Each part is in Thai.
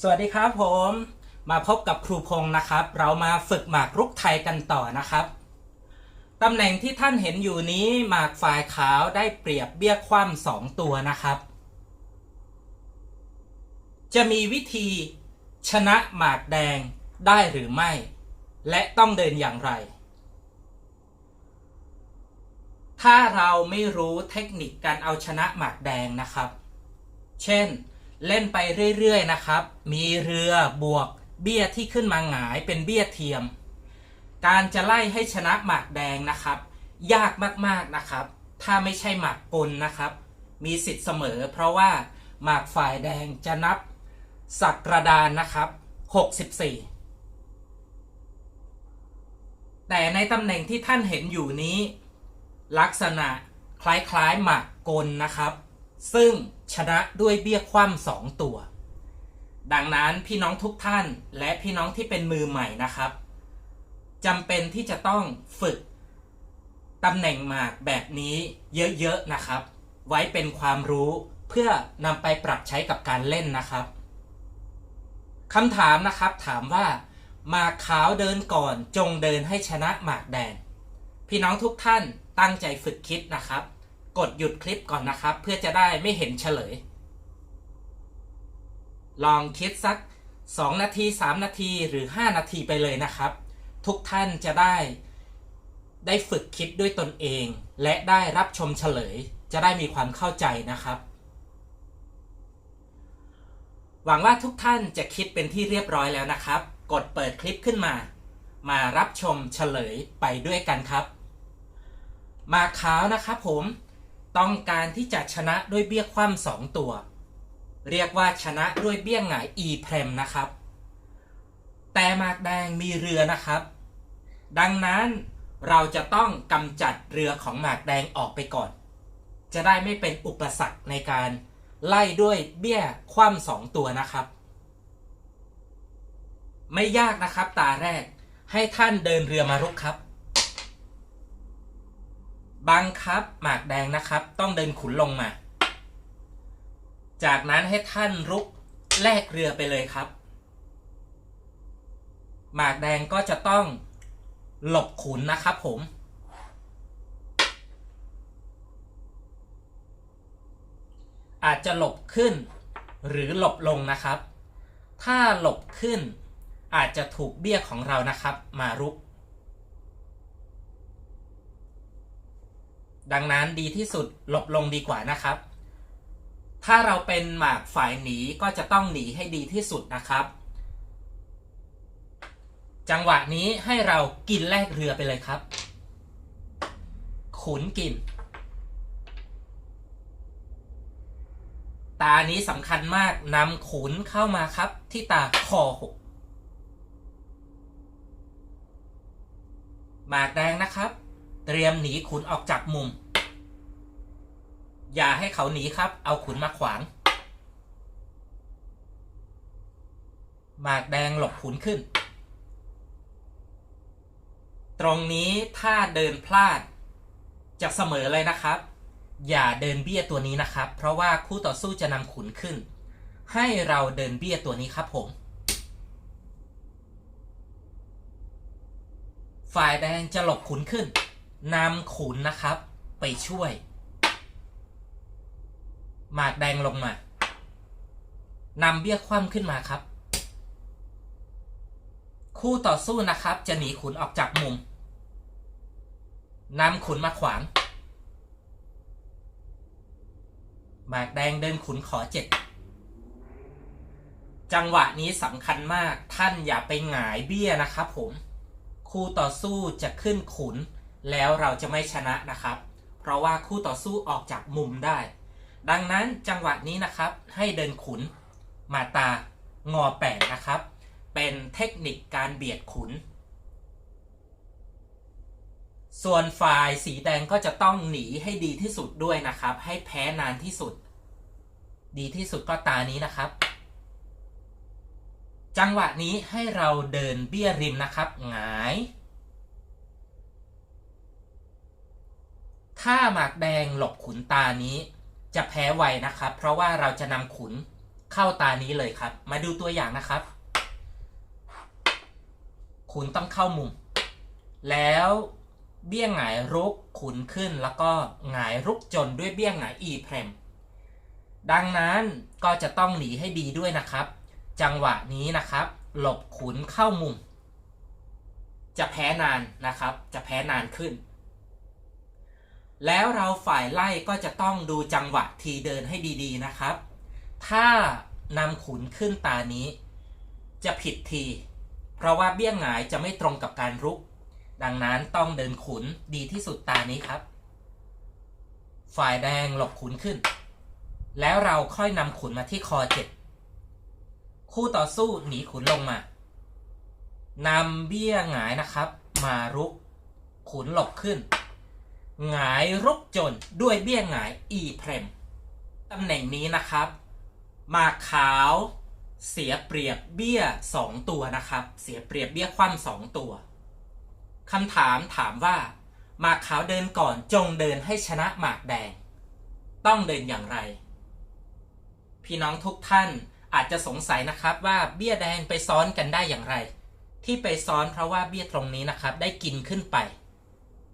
สวัสดีครับผมมาพบกับครูพงศ์นะครับ เรามาฝึกหมากรุกไทยกันต่อนะครับตำแหน่งที่ท่านเห็นอยู่นี้หมากฝ่ายขาวได้เปรียบเบี้ยคว่ำสองตัวนะครับ จะมีวิธีชนะหมากแดงได้หรือไม่ และต้องเดินอย่างไร ถ้าเราไม่รู้เทคนิคการเอาชนะหมากแดงนะครับ เช่น เล่นไปเรื่อยๆนะครับ มีเรือบวกเบี้ยที่ขึ้นมาหงายเป็นเบี้ยเทียม การจะไล่ให้ชนะหมากแดงนะครับ ยากมากๆนะครับ ถ้าไม่ใช่หมากปนนะครับ มีสิทธิ์เสมอ เพราะว่าหมากฝ่ายแดงจะนับสักกระดานนะครับ 64 แต่ในตำแหน่งที่ท่านเห็นอยู่นี้ ลักษณะคล้ายๆหมากกลนะครับ ซึ่งชนะด้วยเบี้ยคว่ำสองตัว ดังนั้นพี่น้องทุกท่านและพี่น้องที่เป็นมือใหม่นะครับจำเป็นที่จะต้องฝึกตำแหน่งหมากแบบนี้เยอะๆนะครับ ไว้เป็นความรู้เพื่อนำไปปรับใช้กับการเล่นนะครับคำถามนะครับถามว่าหมากขาวเดินก่อนจงเดินให้ชนะหมากแดง พี่น้องทุกท่านตั้งใจฝึกคิดนะครับ กดหยุดคลิปก่อนนะครับ เพื่อจะได้ไม่เห็นเฉลย ลองคิดสัก 2 นาที 3 นาทีหรือ 5 นาทีไปเลยนะครับ ทุกท่านจะได้ได้ฝึกคิดด้วยตนเอง และได้รับชมเฉลย จะได้มีความเข้าใจนะครับ หวังว่าทุกท่านจะคิดเป็นที่เรียบร้อยแล้วนะครับ กดเปิดคลิปขึ้นมา มารับชมเฉลยไปด้วยกันครับ มาขาวนะครับผม ต้องการที่จะชนะด้วยเบี้ยคว่ำสองตัว เรียกว่าชนะด้วยเบี้ยหงาย e เพรมนะครับ แต่หมากแดงมีเรือนะครับ ดังนั้นเราจะต้องกำจัดเรือของหมากแดงออกไปก่อน จะได้ไม่เป็นอุปสรรคในการไล่ด้วยเบี้ยคว่ำสองตัวนะครับ ไม่ยากนะครับตาแรกให้ท่านเดินเรือมารุกครับ บังคับหมากแดงนะครับ ต้องเดินขุนลงมา จากนั้นให้ท่านรุกแลกเรือไปเลยครับ หมากแดงก็จะต้องหลบขุนนะครับผม อาจจะหลบขึ้น หรือหลบลงนะครับ ถ้าหลบขึ้นอาจจะถูกเบี้ยของเรานะครับ มารุก ดังนั้นดีที่สุดหลบลงดีกว่านะครับ ถ้าเราเป็นหมากฝ่ายหนีก็จะต้องหนีให้ดีที่สุดนะครับ จังหวะนี้ให้เรากินแลกเรือไปเลยครับ ขุนกิน ตานี้สำคัญมากนำขุนเข้ามาครับ ที่ตาคอหกหมากแดงนะครับ เตรียมหนีขุนออกจากมุม อย่าให้เขาหนีครับ เอาขุนมาขวาง หมากแดงหลบขุนขึ้น ตรงนี้ถ้าเดินพลาด จะเสมอเลยนะครับ อย่าเดินเบี้ยตัวนี้นะครับ เพราะว่าคู่ต่อสู้จะนำขุนขึ้น ให้เราเดินเบี้ยตัวนี้ครับผมฝ่ายแดงจะหลบขุนขึ้น นำขุนนะครับ ไปช่วย หมากแดงลงมานำเบี้ยคว่ำขึ้นมาครับ คู่ต่อสู้นะครับ จะหนีขุนออกจากมุมนำขุนมาขวาง หมากแดงเดินขุนขอเจ็ดจังหวะนี้สำคัญมากท่านอย่าไปหงายเบี้ยนะครับผม คู่ต่อสู้จะขึ้นขุน แล้วเราจะไม่ชนะนะครับ เพราะว่าคู่ต่อสู้ออกจากมุมได้ ดังนั้นจังหวะนี้นะครับให้เดินขุนมาตางอแปดนะครับ เป็นเทคนิคการเบียดขุน ส่วนฝ่ายสีแดงก็จะต้องหนีให้ดีที่สุดด้วยนะครับ ให้แพ้นานที่สุด ดีที่สุดก็ตานี้นะครับ จังหวะนี้ให้เราเดินเบี้ยริมนะครับ หงาย ถ้าหมากแดงหลบขุนตานี้ จะแพ้ไวนะครับ เพราะว่าเราจะนำขุนเข้าตานี้เลยครับ มาดูตัวอย่างนะครับ ขุนต้องเข้ามุม แล้วเบี้ยหงายรุกขุนขึ้นแล้วก็หงายรุกจนด้วยเบี้ยหงายอีเพรมดังนั้นก็จะต้องหนีให้ดีด้วยนะครับ จังหวะนี้นะครับ หลบขุนเข้ามุม จะแพ้นานนะครับ จะแพ้นานขึ้น แล้วเราฝ่ายไล่ก็จะต้องดูจังหวะทีเดินให้ดีๆนะครับ ถ้านำขุนขึ้นตานี้ จะผิดที เพราะว่าเบี้ยงหงายจะไม่ตรงกับการรุก ดังนั้นต้องเดินขุนดีที่สุดตานี้ครับ ฝ่ายแดงหลบขุนขึ้น แล้วเราค่อยนำขุนมาที่คอเจ็ดคู่ต่อสู้หนีขุนลงมานำเบี้ยหงายนะครับ มารุก ขุนหลบขึ้น หงายรุกจนด้วยเบี้ยหงายอีเพรมตำแหน่งนี้นะครับ มาขาวเสียเปรียบเบี้ยสองตัวนะครับ เสียเปรียบเบี้ยคว่ำสองตัวคำถามถามว่าหมากขาวเดินก่อนจงเดินให้ชนะหมากแดง ต้องเดินอย่างไร พี่น้องทุกท่านอาจจะสงสัยนะครับว่าเบี้ยแดงไปซ้อนกันได้อย่างไร ที่ไปซ้อนเพราะว่าเบี้ยตรงนี้นะครับ ได้กินขึ้นไป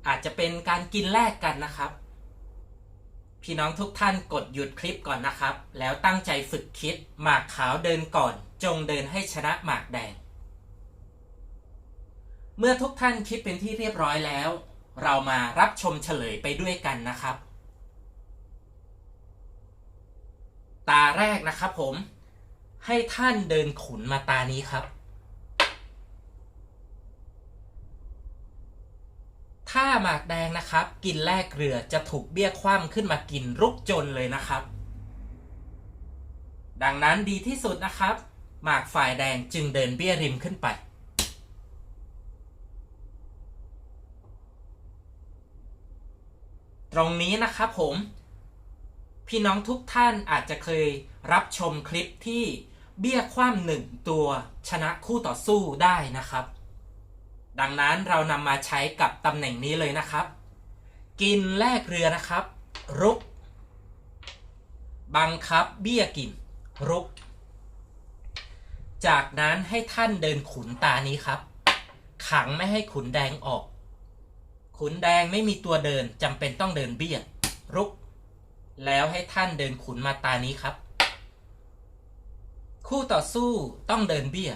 อาจจะเป็นการกินแลกกันนะครับ พี่น้องทุกท่านกดหยุดคลิปก่อนนะครับ แล้วตั้งใจฝึกคิด หมากขาวเดินก่อน จงเดินให้ชนะหมากแดง เมื่อทุกท่านคิดเป็นที่เรียบร้อยแล้ว เรามารับชมเฉลยไปด้วยกันนะครับ ตาแรกนะครับผม ให้ท่านเดินขุนมาตานี้ครับ ถ้าหมากแดงนะครับ กินแลกเรือจะถูกเบี้ยคว่ำขึ้นมากินรุกจนเลยนะครับ ดังนั้นดีที่สุดนะครับ หมากฝ่ายแดงจึงเดินเบี้ยริมขึ้นไป ตรงนี้นะครับผม พี่น้องทุกท่านอาจจะเคยรับชมคลิปที่เบี้ยคว่ำหนึ่งตัวชนะคู่ต่อสู้ได้นะครับ ดังนั้นเรานำมาใช้กับตำแหน่งนี้เลยนะครับ กินแลกเรือนะครับ รุก บังคับเบี้ยกิน รุก จากนั้นให้ท่านเดินขุนตานี้ครับ ขังไม่ให้ขุนแดงออก ขุนแดงไม่มีตัวเดินจำเป็นต้องเดินเบี้ย รุก แล้วให้ท่านเดินขุนมาตานี้ครับ คู่ต่อสู้ต้องเดินเบี้ย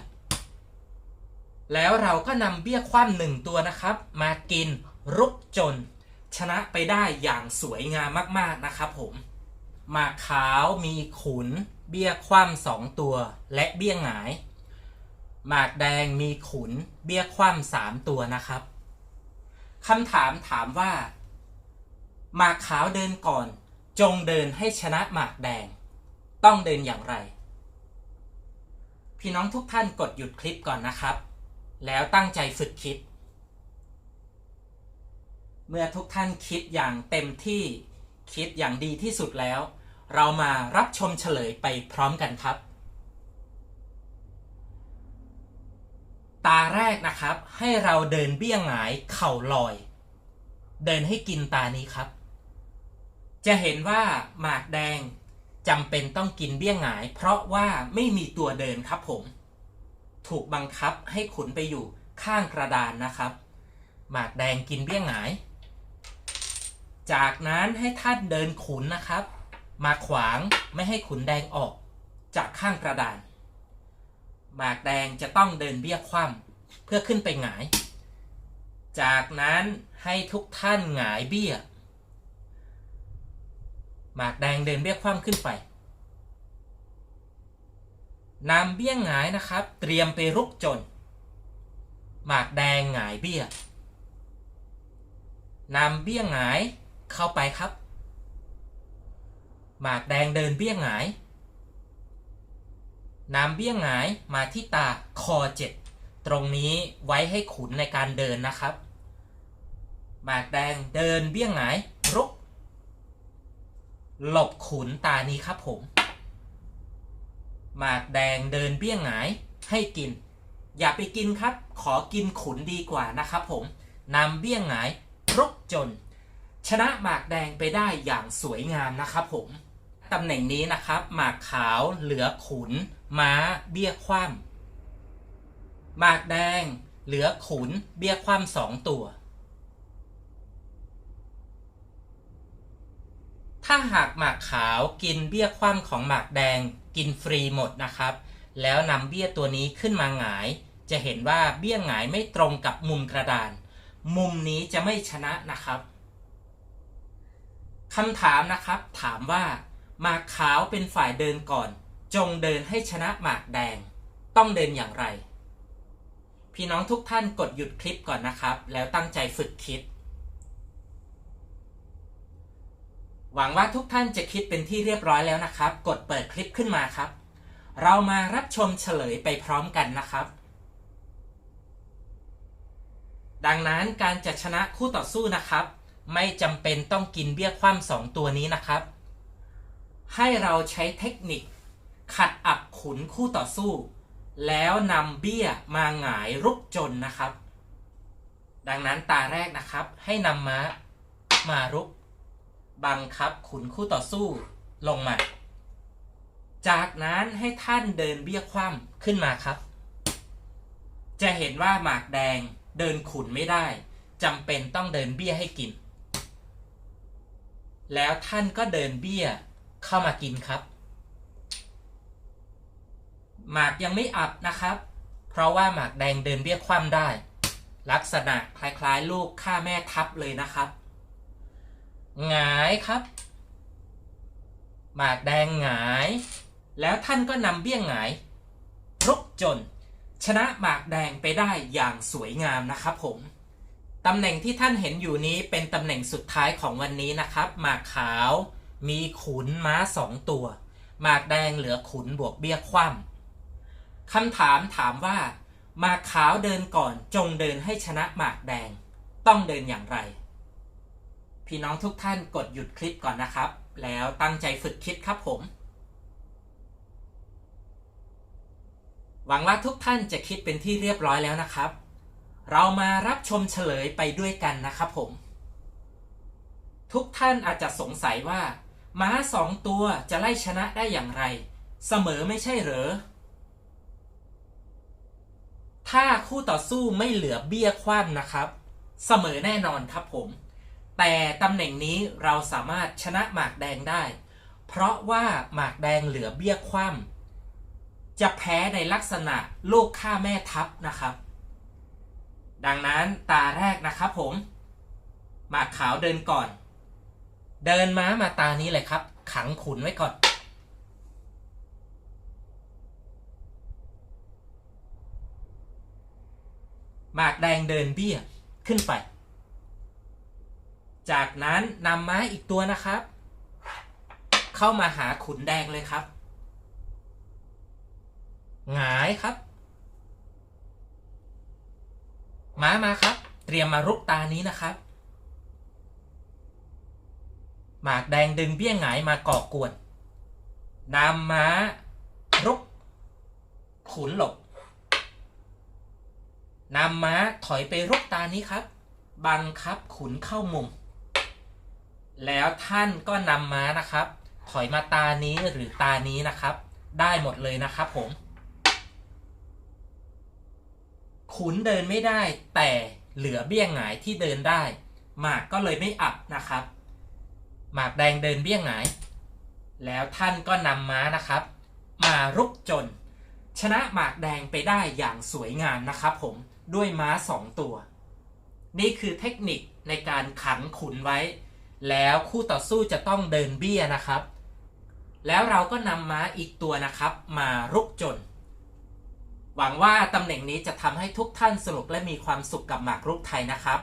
แล้วเราก็นำเบี้ยคว่ำหนึ่งตัวนะครับ มากินรุกจน ชนะไปได้อย่างสวยงามมากๆนะครับผมหมากขาวมีขุน เบี้ยคว่ำสองตัว และเบี้ยหงาย หมากแดงมีขุน เบี้ยคว่ำสามตัวนะครับคำถามถามว่า หมากขาวเดินก่อน จงเดินให้ชนะหมากแดง ต้องเดินอย่างไร พี่น้องทุกท่านกดหยุดคลิปก่อนนะครับ แล้วตั้งใจฝึกคิด เมื่อทุกท่านคิดอย่างเต็มที่คิดอย่างดีที่สุดแล้ว เรามารับชมเฉลยไปพร้อมกันครับ ตาแรกนะครับ ให้เราเดินเบี้ยงหงายเข่าลอย เดินให้กินตานี้ครับ จะเห็นว่าหมากแดงจำเป็นต้องกินเบี้ยงหงาย เพราะว่าไม่มีตัวเดินครับผม ถูกบังคับให้ขุนไปอยู่ข้างกระดานนะครับ หมากแดงกินเบี้ยหงาย จากนั้นให้ท่านเดินขุนนะครับ มาขวางไม่ให้ขุนแดงออกจากข้างกระดาน หมากแดงจะต้องเดินเบี้ยคว่ำเพื่อขึ้นไปหงาย จากนั้นให้ทุกท่านหงายเบี้ย หมากแดงเดินเบี้ยคว่ำขึ้นไป นำเบี้ยหงายนะครับ เตรียมไปรุกจน หมากแดงหงายเบี้ยนำเบี้ยหงายเข้าไปครับ หมากแดงเดินเบี้ยหงายนำเบี้ยหงายมาที่ตาคอเจ็ดตรงนี้ไว้ให้ขุนในการเดินนะครับ หมากแดงเดินเบี้ยหงายรุก หลบขุนตานี้ครับผม หมากแดงเดินเบี้ยงหงายให้กิน อย่าไปกินครับ ขอกินขุนดีกว่านะครับผมนำเบี้ยงหงายรุกจน ชนะหมากแดงไปได้อย่างสวยงามนะครับผมตำแหน่งนี้นะครับ หมากขาวเหลือขุน ม้า เบี้ยคว่ำหมากแดง เหลือขุน เบี้ยคว่ำสองตัว ถ้าหากหมากขาวกินเบี้ยคว่ำของหมากแดง กินฟรีหมดนะครับ แล้วนำเบี้ยตัวนี้ขึ้นมาหงาย จะเห็นว่าเบี้ยหงายไม่ตรงกับมุมกระดาน มุมนี้จะไม่ชนะนะครับคำถามนะครับถามว่าหมากขาวเป็นฝ่ายเดินก่อน จงเดินให้ชนะหมากแดง ต้องเดินอย่างไร พี่น้องทุกท่านกดหยุดคลิปก่อนนะครับ แล้วตั้งใจฝึกคิด หวังว่าทุกท่านจะคิดเป็นที่เรียบร้อยแล้วนะครับ กดเปิดคลิปขึ้นมาครับ เรามารับชมเฉลยไปพร้อมกันนะครับ ดังนั้นการจะชนะคู่ต่อสู้นะครับ ไม่จำเป็นต้องกินเบี้ยคว่ำสองตัวนี้นะครับ ให้เราใช้เทคนิค ขัดอับขุนคู่ต่อสู้ แล้วนำเบี้ยมาหงายรุกจนนะครับ ดังนั้นตาแรกนะครับให้นำม้ามารุก บังคับขุนคู่ต่อสู้ลงมา จากนั้นให้ท่านเดินเบี้ยคว่ำขึ้นมาครับ จะเห็นว่าหมากแดงเดินขุนไม่ได้จำเป็นต้องเดินเบี้ยให้กิน แล้วท่านก็เดินเบี้ยเข้ามากินครับ หมากยังไม่อับนะครับ เพราะว่าหมากแดงเดินเบี้ยคว่ำได้ ลักษณะคล้ายๆ ลูกฆ่าแม่ทับเลยนะครับ หงายครับ หมากแดงหงาย แล้วท่านก็นำเบี้ยหงายรุกจน ชนะหมากแดงไปได้อย่างสวยงามนะครับผมตำแหน่งที่ท่านเห็นอยู่นี้เป็นตำแหน่งสุดท้ายของวันนี้นะครับ หมากขาวมีขุนม้าสองตัว หมากแดงเหลือขุนบวกเบี้ยคว่ำคำถามถามว่า หมากขาวเดินก่อนจงเดินให้ชนะหมากแดง ต้องเดินอย่างไร พี่น้องทุกท่านกดหยุดคลิปก่อนนะครับ แล้วตั้งใจฝึกคิดครับผม หวังว่าทุกท่านจะคิดเป็นที่เรียบร้อยแล้วนะครับ เรามารับชมเฉลยไปด้วยกันนะครับผม ทุกท่านอาจจะสงสัยว่า ม้าสองตัวจะไล่ชนะได้อย่างไร เสมอไม่ใช่เหรอ ถ้าคู่ต่อสู้ไม่เหลือเบี้ยคว่ำนะครับ เสมอแน่นอนครับผม แต่ตำแหน่งนี้เราสามารถชนะหมากแดงได้ เพราะว่าหมากแดงเหลือเบี้ยคว่ำจะแพ้ในลักษณะลูกฆ่าแม่ทัพนะครับ ดังนั้นตาแรกนะครับผม หมากขาวเดินก่อน เดินม้ามาตานี้เลยครับ ขังขุนไว้ก่อน หมากแดงเดินเบี้ยขึ้นไป จากนั้นนำม้าอีกตัวนะครับ เข้ามาหาขุนแดงเลยครับ หงายครับ ม้ามาครับ เตรียมมารุกตานี้นะครับหมากแดงดึงเบี้ยหงายมาก่อกวนนำม้า รุก ขุนหลบนำม้าถอยไปรุกตานี้ครับ บังคับขุนเข้ามุม แล้วท่านก็นำม้านะครับ ถอยมาตานี้หรือตานี้นะครับ ได้หมดเลยนะครับผม ขุนเดินไม่ได้แต่เหลือเบี้ยงหงายที่เดินได้ หมากก็เลยไม่อับนะครับ หมากแดงเดินเบี้ยงหงาย แล้วท่านก็นำม้านะครับ มารุกจน ชนะหมากแดงไปได้อย่างสวยงามนะครับผมด้วยม้าสองตัว นี่คือเทคนิคในการขังขุนไว้ แล้วคู่ต่อสู้จะต้องเดินเบี้ยนะครับ แล้วเราก็นำม้าอีกตัวนะครับ มารุกจน หวังว่าตำแหน่งนี้จะทำให้ทุกท่านสนุกและมีความสุขกับหมากรุกไทยนะครับ